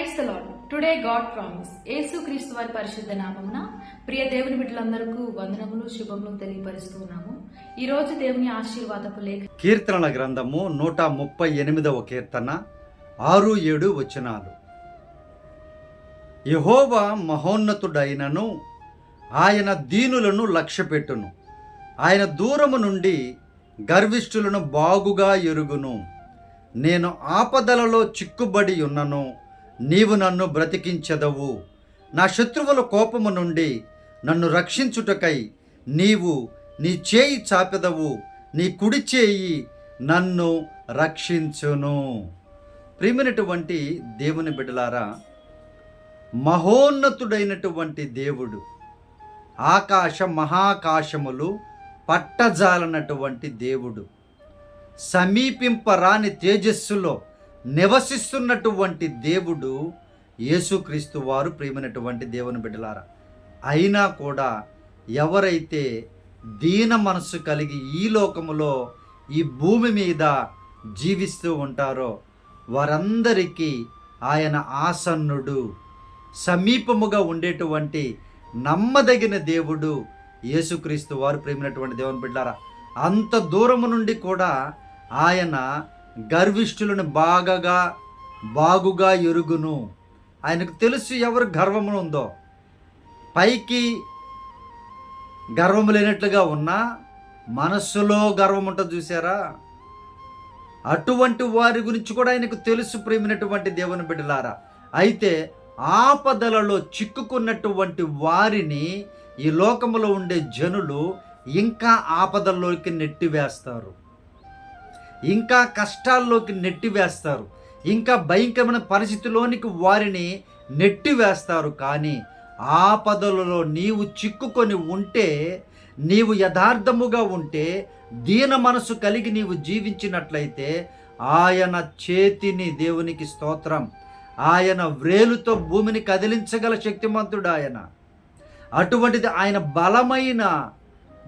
Praise lord today God promise యేసుక్రీస్తు వారి పరిశుద్ధ నామమున ప్రియ దేవుని బిడ్డలందరికీ వందనములు శుభములు తెలియపరుస్తున్నాము ఈ రోజు దేవుని ఆశీర్వాదపు లేఖ కీర్తనల గ్రంథము నూట ముప్పై ఎనిమిదవ కీర్తన ఆరు ఏడు వచనాలు. యహోవా మహోన్నతుడైనను ఆయన దీనులను లక్ష్యపెట్టును. ఆయన దూరము నుండి గర్విష్ఠులను బాగుగా ఎరుగును. నేను ఆపదలలో చిక్కుబడి ఉన్నను. నీవు నన్ను బ్రతికించదవు. నా శత్రువుల కోపము నుండి నన్ను రక్షించుటకై నీవు నీ చేయి చాపెదవు. నీ కుడి చేయి నన్ను రక్షించును. ప్రియమైనటువంటి దేవుని బిడలారా మహోన్నతుడైనటువంటి దేవుడు ఆకాశ మహాకాశములు పట్టజాలనటువంటి దేవుడు. సమీపింపరాని తేజస్సులో నివసిస్తున్నటువంటి దేవుడు యేసుక్రీస్తు వారు ప్రియమైనటువంటి దేవుని బిడ్డలారా అయినా కూడా ఎవరైతే దీన మనస్సు కలిగి ఈ లోకములో ఈ భూమి మీద జీవిస్తూ ఉంటారో వారందరికీ ఆయన ఆసన్నుడు సమీపముగా ఉండేటువంటి నమ్మదగిన దేవుడు యేసుక్రీస్తు వారు ప్రేమినటువంటి దేవుని బిడ్డారా అంత దూరము నుండి కూడా ఆయన గర్విష్ఠులను బాగగా బాగుగా ఎరుగును. ఆయనకు తెలుసు ఎవరు గర్వములు ఉందో. పైకి గర్వము లేనట్లుగా ఉన్నా మనస్సులో గర్వం ఉంటుంది చూసారా అటువంటి వారి గురించి కూడా ఆయనకు తెలుసు ప్రేమినటువంటి దేవుని బిడ్డలారా. అయితే ఆపదలలో చిక్కుకున్నటువంటి వారిని ఈ లోకంలో ఉండే జనులు ఇంకా ఆపదల్లోకి నెట్టివేస్తారు. ఇంకా కష్టాల్లోకి నెట్టివేస్తారు ఇంకా భయంకరమైన పరిస్థితిలోనికి వారిని నెట్టివేస్తారు కానీ ఆపదలలో నీవు చిక్కుకొని ఉంటే నీవు యథార్థముగా ఉంటే దీన మనసు కలిగి నీవు జీవించినట్లయితే ఆయన చేతిని దేవునికి స్తోత్రం. ఆయన వ్రేలుతో భూమిని కదిలించగల శక్తిమంతుడు ఆయన. అటువంటిది ఆయన బలమైన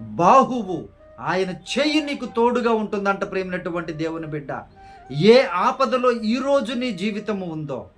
బాహువు. ఆయన చేయి నీకు తోడుగా ఉంటుందంట ప్రేమినటువంటి దేవుని బిడ్డ. ఏ ఆపదలో ఈరోజు నీ జీవితము ఉందో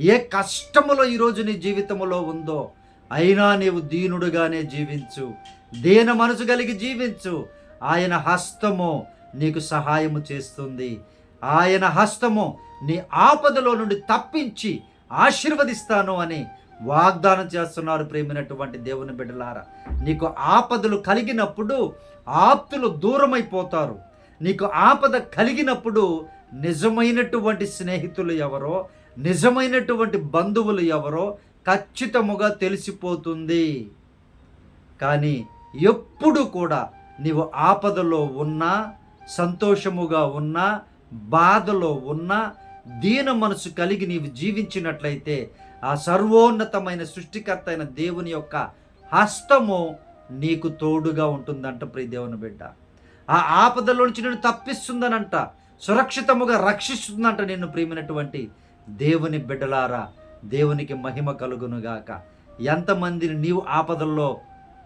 ఏ కష్టములో ఈరోజు నీ జీవితములో ఉందో అయినా నీవు దీనుడుగానే జీవించు. దీన మనసు కలిగి జీవించు. ఆయన హస్తము నీకు సహాయము చేస్తుంది. ఆయన హస్తము నీ ఆపదలో నుండి తప్పించి ఆశీర్వదిస్తాను అని వాగ్దానం చేస్తున్నారు ప్రేమినటువంటి దేవుని బిడ్డలారా. నీకు ఆపదలు కలిగినప్పుడు ఆప్తులు దూరమైపోతారు. నీకు ఆపద కలిగినప్పుడు నిజమైనటువంటి స్నేహితులు ఎవరో నిజమైనటువంటి బంధువులు ఎవరో ఖచ్చితముగా తెలిసిపోతుంది. కానీ ఎప్పుడు కూడా నీవు ఆపదలో ఉన్నా సంతోషముగా ఉన్నా బాధలో ఉన్నా దీన మనసు కలిగి నీవు జీవించినట్లయితే ఆ సర్వోన్నతమైన సృష్టికర్త అయిన దేవుని యొక్క హస్తము నీకు తోడుగా ఉంటుందంట ప్రియ దేవుని బిడ్డ. ఆ ఆపదలో నుంచి నేను తప్పిస్తుందనంట సురక్షితముగా రక్షిస్తుందంట నిన్ను ప్రియమైనటువంటి దేవుని బిడ్డలారా. దేవునికి మహిమ కలుగునుగాక. ఎంతమందిని నీవు ఆపదల్లో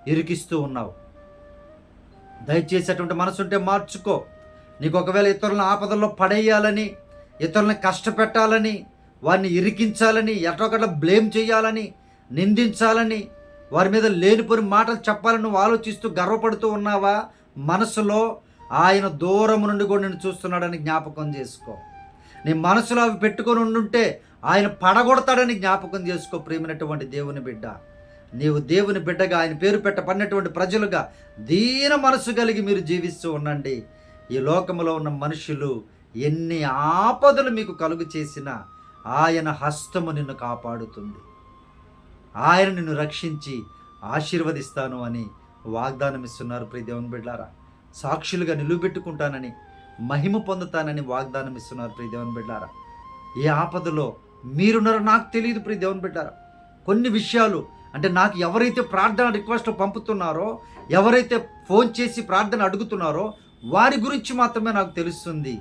ఇరికిస్తూ ఉన్నావు? దయచేసి అటువంటి మనసుంటే మార్చుకో. నీకు ఒకవేళ ఇతరులను ఆపదల్లో పడేయాలని ఇతరులను కష్టపెట్టాలని వారిని ఇరికించాలని ఎటొకట బ్లేమ్ చేయాలని నిందించాలని వారి మీద లేనిపోని మాటలు చెప్పాలని నువ్వు ఆలోచిస్తూ గర్వపడుతూ ఉన్నావా? మనసులో ఆయన దూరం నుండి కూడా నేను చూస్తున్నాడని జ్ఞాపకం చేసుకో. నీ మనసులో అవి పెట్టుకొని ఉండుంటే ఆయన పడగొడతాడని జ్ఞాపకం చేసుకో ప్రేమైనటువంటి దేవుని బిడ్డ. నీవు దేవుని బిడ్డగా ఆయన పేరు పెట్టబడినటువంటి ప్రజలుగా దీన మనసు కలిగి మీరు జీవిస్తూ ఉండండి. ఈ లోకంలో ఉన్న మనుషులు ఎన్ని ఆపదలు మీకు కలుగు చేసినా ఆయన హస్తము నిన్ను కాపాడుతుంది. ఆయన నిన్ను రక్షించి ఆశీర్వదిస్తాను అని వాగ్దానం ఇస్తున్నారు ప్రియ దేవుని బిడ్డారా సాక్షులుగా నిలువబెట్టుకుంటానని మహిమ పొందుతానని వాగ్దానం ఇస్తున్నారు ప్రియ దేవుని బిడ్డారా ఏ ఆపదలో మీరున్నారో నాకు తెలియదు ప్రియ దేవుని బిడ్డారా కొన్ని విషయాలు అంటే నాకు ఎవరైతే ప్రార్థన రిక్వెస్ట్ పంపుతున్నారో ఎవరైతే ఫోన్ చేసి ప్రార్థన అడుగుతున్నారో వారి గురించి మాత్రమే నాకు తెలుస్తుంది.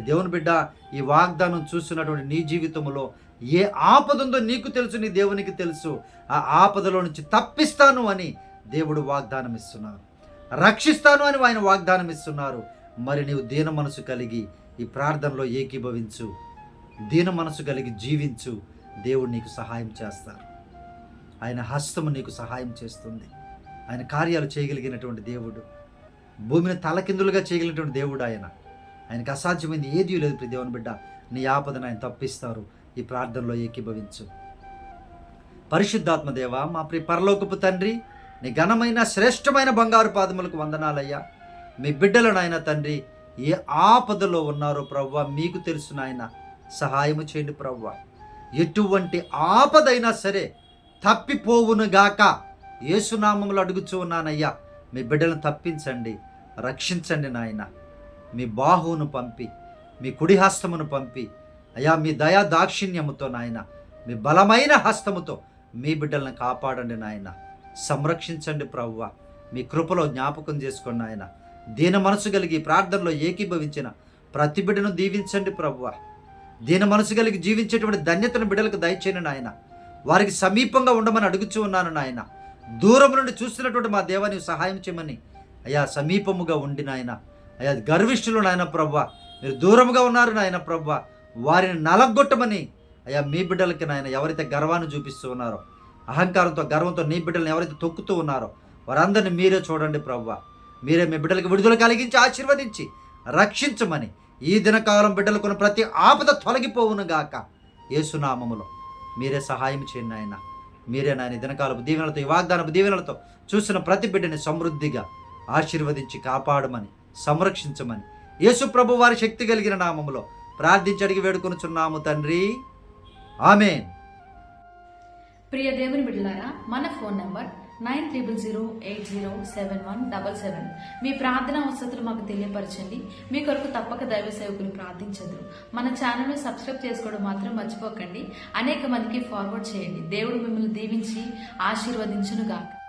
దేవుని బిడ్డ ఈ వాగ్దానం చూస్తున్నటువంటి నీ జీవితంలో ఏ ఆపద ఉందో నీకు తెలుసు నీ దేవునికి తెలుసు. ఆ ఆపదలో నుంచి తప్పిస్తాను అని దేవుడు వాగ్దానం ఇస్తున్నారు. రక్షిస్తాను అని ఆయన వాగ్దానం ఇస్తున్నారు. మరి నీవు దీన మనసు కలిగి ఈ ప్రార్థనలో ఏకీభవించు. దీన మనసు కలిగి జీవించు. దేవుడు నీకు సహాయం చేస్తారు. ఆయన హస్తము నీకు సహాయం చేస్తుంది. ఆయన కార్యాలు చేయగలిగినటువంటి దేవుడు. భూమిని తలకిందులుగా చేయగలిగినటువంటి దేవుడు ఆయన. ఆయనకు అసాధ్యమైంది ఏదీ లేదు ప్రియ దేవుని బిడ్డ. నీ ఆపదను ఆయన తప్పిస్తారు. ఈ ప్రార్థనలో ఏకీభవించు. పరిశుద్ధాత్మ దేవ మా ప్రి పరలోకపు తండ్రి నీ ఘనమైన శ్రేష్టమైన బంగారు పాదములకు వందనాలయ్యా. మీ బిడ్డలను ఆయన తండ్రి ఏ ఆపదలో ఉన్నారో ప్రవ్వ మీకు తెలుసు నాయన. సహాయము చేయండి ప్రవ్వ. ఎటువంటి ఆపదైనా సరే తప్పిపోవునుగాక ఏసునామములు అడుగుచూ ఉన్నానయ్యా. మీ బిడ్డలను తప్పించండి రక్షించండి నాయన. మీ బాహువును పంపి మీ కుడి హస్తమును పంపి. అయ్యా మీ దయా దాక్షిణ్యముతో నాయన మీ బలమైన హస్తముతో మీ బిడ్డలను కాపాడండి నాయన. సంరక్షించండి ప్రవ్వ. మీ కృపలో జ్ఞాపకం చేసుకోండి ఆయన దీన మనసు కలిగి ప్రార్థనలో ఏకీభవించిన ప్రతి బిడ్డను దీవించండి ప్రవ్వ. దీన మనసు కలిగి జీవించేటువంటి ధన్యతను బిడ్డలకు దయచేయండి నాయన. వారికి సమీపంగా ఉండమని అడుగుచూ ఉన్నాను నాయన. దూరం నుండి చూస్తున్నటువంటి మా దేవాన్ని సహాయం చేయమని. అయ్యా సమీపముగా ఉండి నాయన. అయ్యా గర్విష్ఠులు నాయన ప్రవ్వ మీరు దూరంగా ఉన్నారు నాయన ప్రవ్వ వారిని నలగొట్టమని అయ్యా మీ బిడ్డలకి నాయన ఎవరైతే గర్వాన్ని చూపిస్తూ ఉన్నారో అహంకారంతో గర్వంతో నీ బిడ్డలను ఎవరైతే తొక్కుతూ ఉన్నారో వారందరిని మీరే చూడండి ప్రవ్వ మీరే మీ బిడ్డలకి విడుదల కలిగించి ఆశీర్వదించి రక్షించమని ఈ దినకాలం బిడ్డలకున్న ప్రతి ఆపద తొలగిపోవును గాక. ఏసునామములో మీరే సహాయం చేయండి ఆయన మీరే నాయన దినకాలపు దీవెనలతో ఈ వాగ్దానపు దీవెనలతో చూసిన ప్రతి బిడ్డని సమృద్ధిగా ఆశీర్వదించి కాపాడమని సంరక్షించమని. యేసు ప్రభు వారి శక్తి కలిగిన నామములో ప్రార్థించడికి వేడుకొనుచున్నాము తండ్రి. ఆమె ప్రియ దేవుని బిడ్డలారా మన phone number nine triple zero eight zero seven one double seven. మీ ప్రార్థన వసతులు మాకు తెలియపరచండి. మీ కొరకు తప్పక దైవ సేవకులు ప్రార్థించదురు మన ఛానల్ను సబ్స్క్రైబ్ చేసుకోవడం మాత్రం మర్చిపోకండి. అనేక మందికి ఫార్వర్డ్ చేయండి. దేవుడు మిమ్మల్ని దీవించి ఆశీర్వదించునుగాక.